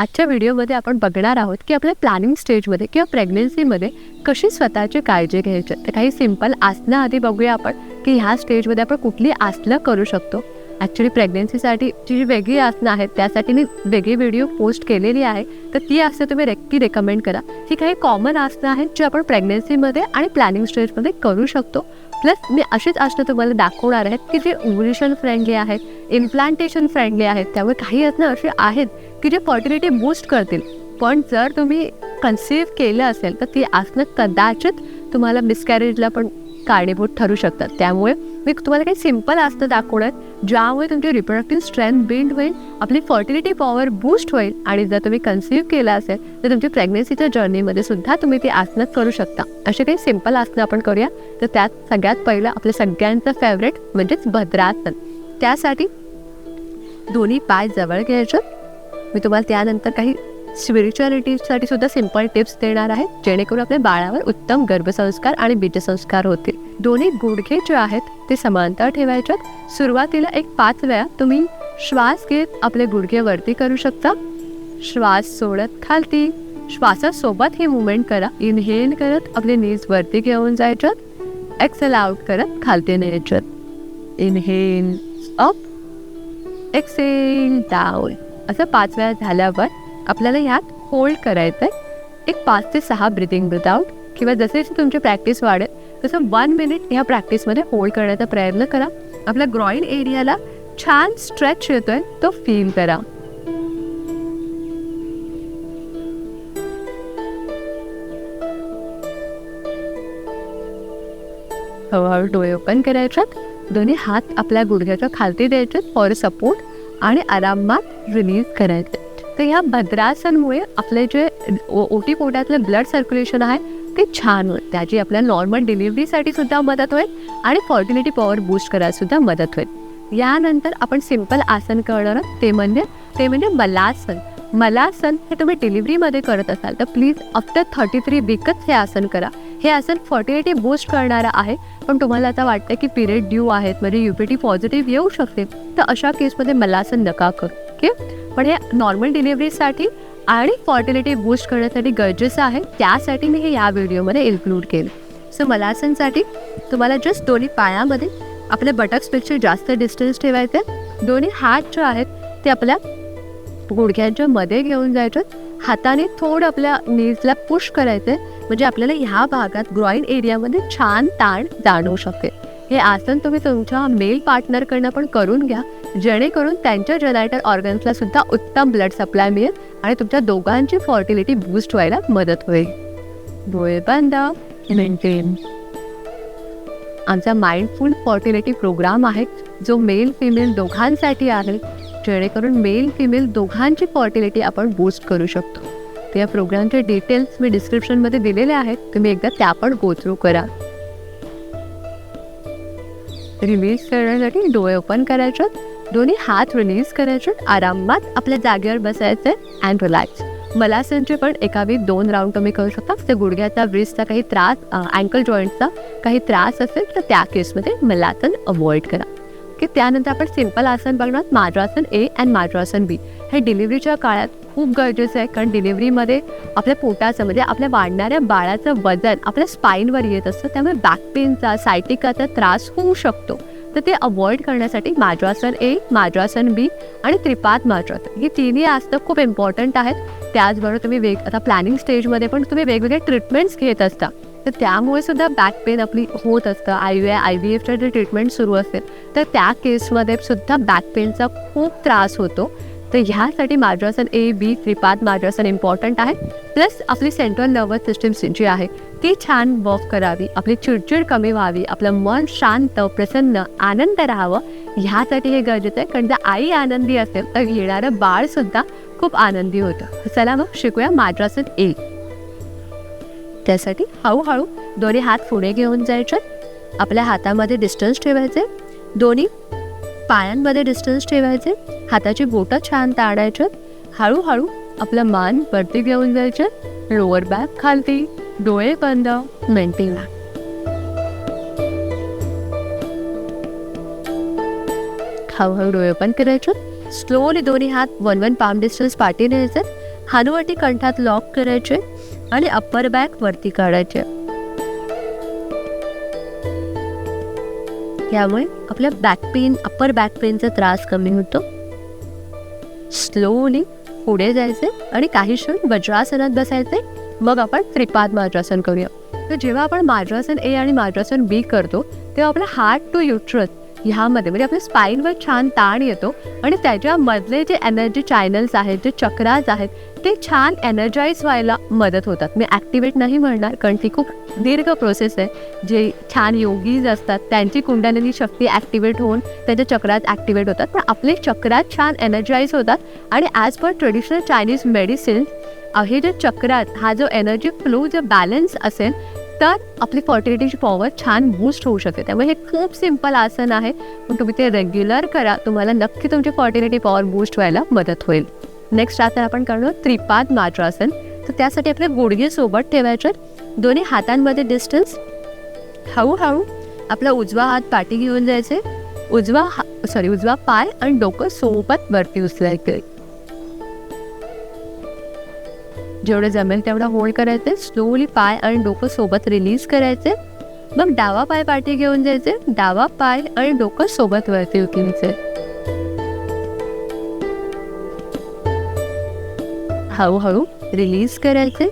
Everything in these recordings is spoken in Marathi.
आजच्या व्हिडिओमध्ये आपण बघणार आहोत की आपल्या प्लॅनिंग स्टेजमध्ये किंवा प्रेग्नेन्सीमध्ये कशी स्वतःची काळजी घ्यायची. तर काही सिंपल आसनं आधी बघूया आपण की ह्या स्टेजमध्ये आपण कुठली आसनं करू शकतो. ॲक्च्युली प्रेग्नेन्सीसाठी जी वेगळी आसनं आहेत त्यासाठी मी वेगळी व्हिडिओ पोस्ट केलेली आहे. तर ती आसनं तुम्ही नक्की रेकमेंड करा. ही काही कॉमन आसनं आहेत जी आपण प्रेग्नेन्सीमध्ये आणि प्लॅनिंग स्टेजमध्ये करू शकतो. प्लस मी अशीच आसनं तुम्हाला दाखवणार आहेत की जे ओव्युलेशन फ्रेंडली आहेत इम्प्लांटेशन फ्रेंडली आहेत त्यामुळे काही आसनं अशी आहेत की जे फर्टिलिटी बूस्ट करतील. पण जर तुम्ही कन्सिव्ह केलं असेल तर ती आसनं कदाचित तुम्हाला मिसकॅरेजला पण कारणीभूत ठरू शकतात. त्यामुळे मी तुम्हाला काही सिंपल आसनं दाखवणार ज्यामुळे तुमची रिप्रोडक्टिव्ह स्ट्रेंथ बिल्ड होईल आपली फर्टिलिटी पॉवर बूस्ट होईल आणि जर तुम्ही कन्सिव्ह केलं असेल तर तुमची प्रेग्नेन्सीच्या जर्नीमध्ये सुद्धा तुम्ही ती आसनं करू शकता. असे काही सिंपल आसनं आपण करूया. तर त्यात सगळ्यात पहिलं आपल्या सगळ्यांचं फेवरेट म्हणजेच भद्रासन. त्यासाठी दोन्ही पाय जवळ घ्यायचं. मी तुम्हाला त्यानंतर काही स्पिरिच्युअलिटीसाठी सुद्धा सिंपल टिप्स देणार आहे जेणेकरून आपल्या बाळावर उत्तम गर्भसंस्कार आणि बीजसंस्कार होतील. दोन्ही गुडघे जे आहेत ते समांतर ठेवायच्यात सुरुवातीला एक पाच वेळा तुम्ही श्वास घेत आपले गुडघे वरती करू शकता. श्वास सोडत खालती श्वासासोबत ही मुवमेंट करा. इनहेल करत आपले नीज वरती घेऊन जायच्यात एक्सेल आउट करत खालती न्यायच्यात इनहेल अप एक्सेल डाऊन असं पाच वेळा झाल्यावर आपल्याला यात होल्ड करायचं आहे एक पाच ते सहा ब्रिदिंग ब्रिथ आउट किंवा जसे जसे तुमची प्रॅक्टिस वाढेल तसं वन मिनिट ह्या प्रॅक्टिसमध्ये होल्ड करण्याचा प्रयत्न करा. आपल्या ग्रॉईन एरियाला छान स्ट्रेच येतोय तो फील करा. हळूहळू डोळे ओपन करायच्यात दोन्ही हात आपल्या गुडघ्याच्या खालती द्यायचे फॉर सपोर्ट आणि आरामात रिलीज करायचं. तर ह्या भद्रासनमुळे आपले जे ओ ओटी पोटातलं ब्लड सर्क्युलेशन आहे ते छान होईल. त्याची आपल्या नॉर्मल डिलिव्हरीसाठी सुद्धा मदत होईल आणि फर्टिलिटी पॉवर बूस्ट करायला सुद्धा मदत होईल. यानंतर आपण सिंपल आसन करणार आहोत. ते म्हणजे ते म्हणजे मलासन. मलासन हे तुम्ही डिलिव्हरीमध्ये करत असाल तर प्लीज आफ्टर थर्टी थ्री वीकच हे आसन करा. हे असेल फर्टिलिटी बूस्ट करणारं आहे. पण तुम्हाला आता वाटतं की पिरियड ड्यू आहेत म्हणजे यू पी टी पॉझिटिव्ह येऊ शकते तर अशा केसमध्ये मलासन नका कर ओके पण हे नॉर्मल डिलिव्हरीसाठी आणि फर्टिलिटी बूस्ट करण्यासाठी गरजेचं आहे त्यासाठी मी हे या व्हिडिओमध्ये इन्क्लूड केलं. सो मलासनसाठी तुम्हाला जस्ट दोन्ही पायामध्ये आपल्या बटक्सपेक्षा जास्त डिस्टन्स ठेवायचे दोन्ही हात जे आहेत ते आपल्या गुडघ्यांच्या मध्ये घेऊन जायचं हाताने थोडं आपल्या नीजला पुश आहे म्हणजे आपल्याला ह्या भागात ग्रॉईन एरियामध्ये छान ताण जाणवू शकेल. हे आसन तुम्ही तुमच्या मेल पार्टनरकडनं पण करून घ्या. जेणेकरून त्यांच्या जनायटर ऑर्गन्सला सुद्धा उत्तम ब्लड सप्लाय मिळेल आणि तुमच्या दोघांची फर्टिलिटी बूस्ट व्हायला मदत होईल. डोळे बंद. मेंटेन आमचा माइंडफुल फर्टिलिटी प्रोग्राम आहे. जो मेल फिमेल दोघांसाठी आहे. जेणेकरून मेल फिमेल दोघांची फर्टिलिटी आपण बूस्ट करू शकतो. तर या प्रोग्रामचे डिटेल्स मी डिस्क्रिप्शनमध्ये दिलेले आहेत तुम्ही एकदा त्या पण गोथ्रू करा. रिलीज करण्यासाठी डोळे ओपन करायचे दोन्ही हात रिलीज करायचे आरामात आपल्या जागेवर बसायचे अँड रिलॅक्स मलासनचे पण एका वेळी दोन राऊंड तुम्ही करू शकता ते गुडघ्याचा ब्रिजचा काही त्रास अँकल जॉईंटचा काही त्रास असेल तर त्या केसमध्ये मलासन अवॉइड करा. की त्यानंतर आपण सिंपल आसन बघणार माद्रासन ए अँड माद्रासन बी हे डिलिव्हरीच्या काळात खूप गरजेचं आहे कारण डिलिव्हरीमध्ये आपल्या पोटाचं म्हणजे आपल्या वाढणाऱ्या बाळाचं वजन आपल्या स्पाईनवर येत असतं त्यामुळे बॅक पेनचा सायटिकाचा त्रास होऊ शकतो. तर ते अवॉइड करण्यासाठी माद्रासन ए माद्रासन बी आणि त्रिपाद माद्रासन ही तिन्ही आसनं खूप इम्पॉर्टंट आहेत. त्याचबरोबर तुम्ही वेग आता प्लॅनिंग स्टेजमध्ये पण तुम्ही वेगवेगळे ट्रीटमेंट्स घेत असता. तर त्यामुळे सुद्धा बॅक पेन आपली होत असतं. आय व्ही आय व्ही एफच्या जे ट्रीटमेंट सुरू असेल तर त्या केसमध्ये सुद्धा बॅक पेनचा खूप त्रास होतो. तर ह्यासाठी मार्जासन ए बी त्रिपाद मार्जासन इम्पॉर्टंट आहे. प्लस आपली सेंट्रल नर्वस सिस्टीम जी आहे ती छान वर्क करावी. आपली चिडचिड कमी व्हावी. आपलं मन शांत प्रसन्न आनंद राहावं. ह्यासाठी हे गरजेचं आहे. कारण जर आई आनंदी असेल तर येणारं बाळसुद्धा खूप आनंदी होतं. चला मग शिकूया माद्रासन ए त्यासाठी हळूहळू दोन्ही हात पुढे घेऊन जायचे. आपल्या हातामध्ये डिस्टन्स ठेवायचे. दोन्ही पायांमध्ये डिस्टन्स ठेवायचे. हाताची बोटं छान ताडायचे. हळूहळू आपलं मान वरती घेऊन जायचे. लोअर बॅक खालती. डोळे बंद. मेंटेन हळूहळू डोळे ओपन करायचे. स्लोली दोन्ही हात वन वन पाम डिस्टन्स पाठी न्यायचे. हानुवटी कंठात लॉक करायचे. आणि अप्पर बॅक वरती काढायचे. यामुळे आपल्या बॅक पेन अप्पर बॅक पेनचा त्रास कमी होतो. स्लोली पुढे जायचे आणि काही क्षण वज्रासनात बसायचे. मग आपण त्रिपाद मार्जासन करूया. तर जेव्हा आपण मार्जासन ए आणि मार्जासन बी करतो तेव्हा आपला हार्ट टू युट्रस ह्यामध्ये म्हणजे आपल्या स्पाईनवर छान ताण येतो आणि त्याच्यामधले जे एनर्जी चॅनल्स आहेत जे चक्राज आहेत ते छान एनर्जाईज व्हायला मदत होतात. मी ॲक्टिवेट नाही म्हणणार कारण ती खूप दीर्घ प्रोसेस आहे. जे छान योगीज असतात त्यांची कुंडलिनी शक्ती ॲक्टिवेट होऊन त्यांच्या चक्रात ॲक्टिवेट होतात. पण आपले चक्रात छान एनर्जाईज होतात. आणि as per traditional Chinese medicine हे जे चक्रात हा जो एनर्जी फ्लो जो बॅलन्स असेल तर आपली फर्टिलिटीची पॉवर छान बूस्ट होऊ शकते. त्यामुळे हे खूप सिंपल आसन आहे. पण तुम्ही ते रेग्युलर करा. तुम्हाला नक्की तुमची फर्टिलिटी पॉवर बूस्ट व्हायला मदत होईल. नेक्स्ट आता आपण करणार त्रिपाद माद्रासन तर त्यासाठी आपले गुडघे सोबत ठेवायचे. दोन्ही हातांमध्ये डिस्टन्स हळूहळू आपला उजवा हात पाठी घेऊन जायचे. उजवा हा सॉरी उजवा पाय आणि डोकं सोबत वरती उचलायचे. जेवढं जमेल तेवढा होल्ड करायचे. स्लोली पाय आणि डोकं सोबत रिलीज करायचे. मग डावा पाय पाठी घेऊन जायचे. डावा पाय आणि डोकं सोबत वरती उचलायचे हळूहळू रिलीज करायचे.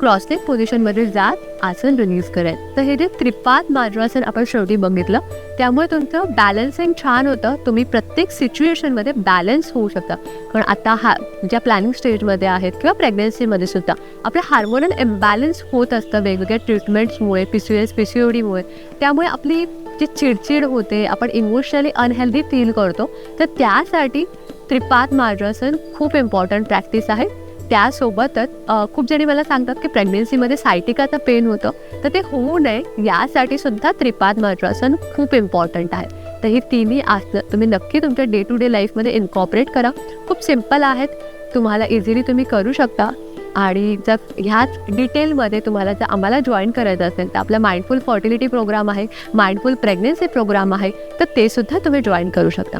क्रॉसलेग पोझिशनमध्ये जात. आसन रिलीज करेल. तर हे जे त्रिपाद मार्जासन आपण शेवटी बघितलं त्यामुळे तुमचं बॅलन्सिंग छान होतं. तुम्ही प्रत्येक सिच्युएशनमध्ये बॅलन्स होऊ शकता. कारण आता हा ज्या प्लॅनिंग स्टेजमध्ये आहेत किंवा प्रेग्नन्सीमध्ये सुद्धा आपलं हार्मोनल इम्बॅलन्स होत असतं. वेगवेगळ्या ट्रीटमेंट्समुळे P C S P C O डीमुळे त्यामुळे आपली जी चिडचिड होते आपण इमोशनली अनहेल्दी फील करतो. तर त्यासाठी त्रिपाद मार्जासन खूप इम्पॉर्टंट प्रॅक्टिस आहे. त्यासोबतच खूप जणी मला सांगतात की प्रेग्नेन्सीमध्ये सायटिकाचं पेन होतं. तर ते होऊ नये यासाठी सुद्धा त्रिपाद मार्जासन खूप इम्पॉर्टंट आहे. तर ही तिन्ही आसनं तुम्ही नक्की तुमच्या डे टू डे लाईफमध्ये इन्कॉपरेट करा. खूप सिंपल आहेत. तुम्हाला इझिली तुम्ही करू शकता. आणि जर ह्याच डिटेलमध्ये तुम्हाला जर आम्हाला जॉईन करायचं असेल तर आपला माइंडफुल फर्टिलिटी प्रोग्राम आहे माइंडफुल प्रेग्नेन्सी प्रोग्राम आहे तर ते सुद्धा तुम्ही जॉईन करू शकता.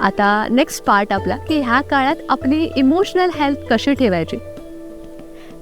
आता नेक्स्ट पार्ट आपला की ह्या काळात आपली इमोशनल हेल्थ कशी ठेवायची?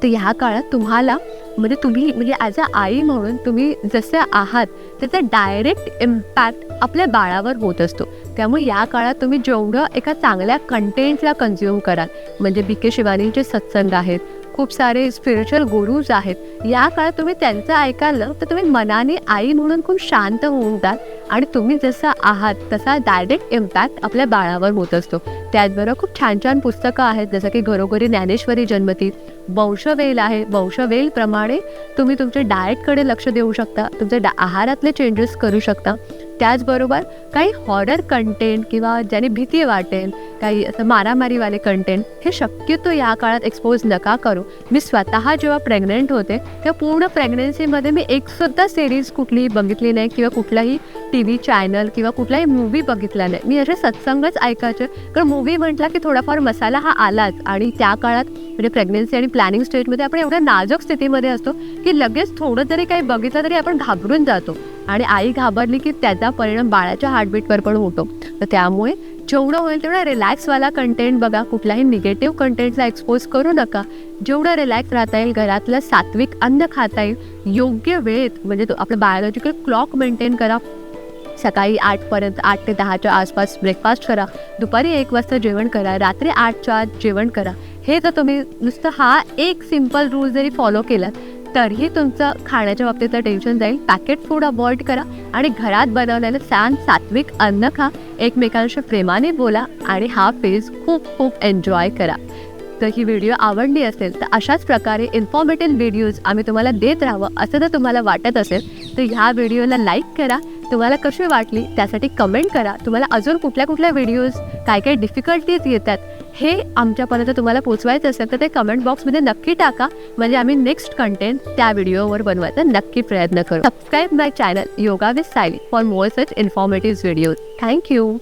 तर ह्या काळात तुम्हाला म्हणजे तुम्ही म्हणजे ॲज अ आई म्हणून तुम्ही जसे आहात त्याचा डायरेक्ट इम्पॅक्ट आपल्या बाळावर होत असतो. त्यामुळे या काळात तुम्ही जेवढं एका चांगल्या कंटेंटला कन्झ्युम कराल म्हणजे बी के शिवानींचे सत्संग आहेत खूप सारे स्पिरिच्युअल गुरुज आहेत या काळात तुम्ही त्यांचं ऐकालं तर तुम्ही मनाने आई म्हणून खूप शांत होऊन जाल आणि तुम्ही जसं आहात तसा डायरेक्ट इम्पॅक्ट आपल्या बाळावर होत असतो. त्याचबरोबर खूप छान छान पुस्तकं आहेत जसं की घरोघरी ज्ञानेश्वरी जन्मती. वंशवेल आहे. वंशवेलप्रमाणे तुम्ही तुमच्या डाएटकडे लक्ष देऊ शकता. तुमच्या डा आहारातले चेंजेस करू शकता. त्याचबरोबर काही हॉरर कंटेंट किंवा ज्याने भीती वाटेल काही असं मारामारीवाले कंटेंट हे शक्यतो या काळात एक्सपोज नका करू. मी स्वतः जेव्हा प्रेग्नंट होते तेव्हा पूर्ण प्रेग्नन्सीमध्ये मी एकसुद्धा सिरीज कुठलीही बघितली नाही किंवा कुठलाही टी व्ही चॅनल किंवा कुठलाही मूवी बघितला नाही. मी असे सत्संगच ऐकायचे. कारण मूवी म्हटला की थोडाफार मसाला हा आलाच. आणि त्या काळात म्हणजे प्रेग्नेन्सी आणि प्लॅनिंग स्टेजमध्ये आपण एवढ्या नाजूक स्थितीमध्ये असतो की लगेच थोडं जरी काही बघितलं तरी आपण घाबरून जातो. आणि आई घाबरली की त्याचा परिणाम बाळाच्या हार्टबीटवर पण होतो. तर त्यामुळे जेवढं होईल तेवढं रिलॅक्सवाला कंटेंट बघा कुठलाही निगेटिव्ह कंटेंटला एक्सपोज करू नका. जेवढं रिलॅक्स राहता येईल घरातलं सात्विक अन्न खाता येईल. योग्य वेळेत म्हणजे तो आपलं बायोलॉजिकल क्लॉक मेंटेन करा. सकाळी आठपर्यंत आठ ते दहाच्या आसपास ब्रेकफास्ट करा. दुपारी एक वाजता जेवण करा. रात्री आठच्या आत जेवण करा. हे जर तुम्ही नुसतं हा एक सिंपल रूल जरी फॉलो केला तरीही तुमचं खाण्याच्या बाबतीतलं टेन्शन जाईल. पॅकेट फूड अवॉइड करा आणि घरात बनवलेलं छान सात्विक अन्न खा. एकमेकांशी प्रेमाने बोला आणि हा फेज खूप खूप एन्जॉय करा. तर ही व्हिडिओ आवडली असेल तर अशाच प्रकारे इन्फॉर्मेटिव्ह व्हिडिओज आम्ही तुम्हाला देत राहावं असं जर तुम्हाला वाटत असेल तर ह्या व्हिडिओला लाईक करा. तुम्हाला कशी वाटली त्यासाठी कमेंट करा. तुम्हाला अजून कुठल्या कुठल्या व्हिडिओज काय काय डिफिकल्टीज येतात हे आमच्यापर्यंत तुम्हाला पोचवायचं असेल तर ते कमेंट बॉक्समध्ये नक्की टाका. म्हणजे आम्ही नेक्स्ट कंटेंट त्या व्हिडिओवर बनवायचा नक्की प्रयत्न करू. Subscribe my channel yoga with Sayali for more such informative video thank you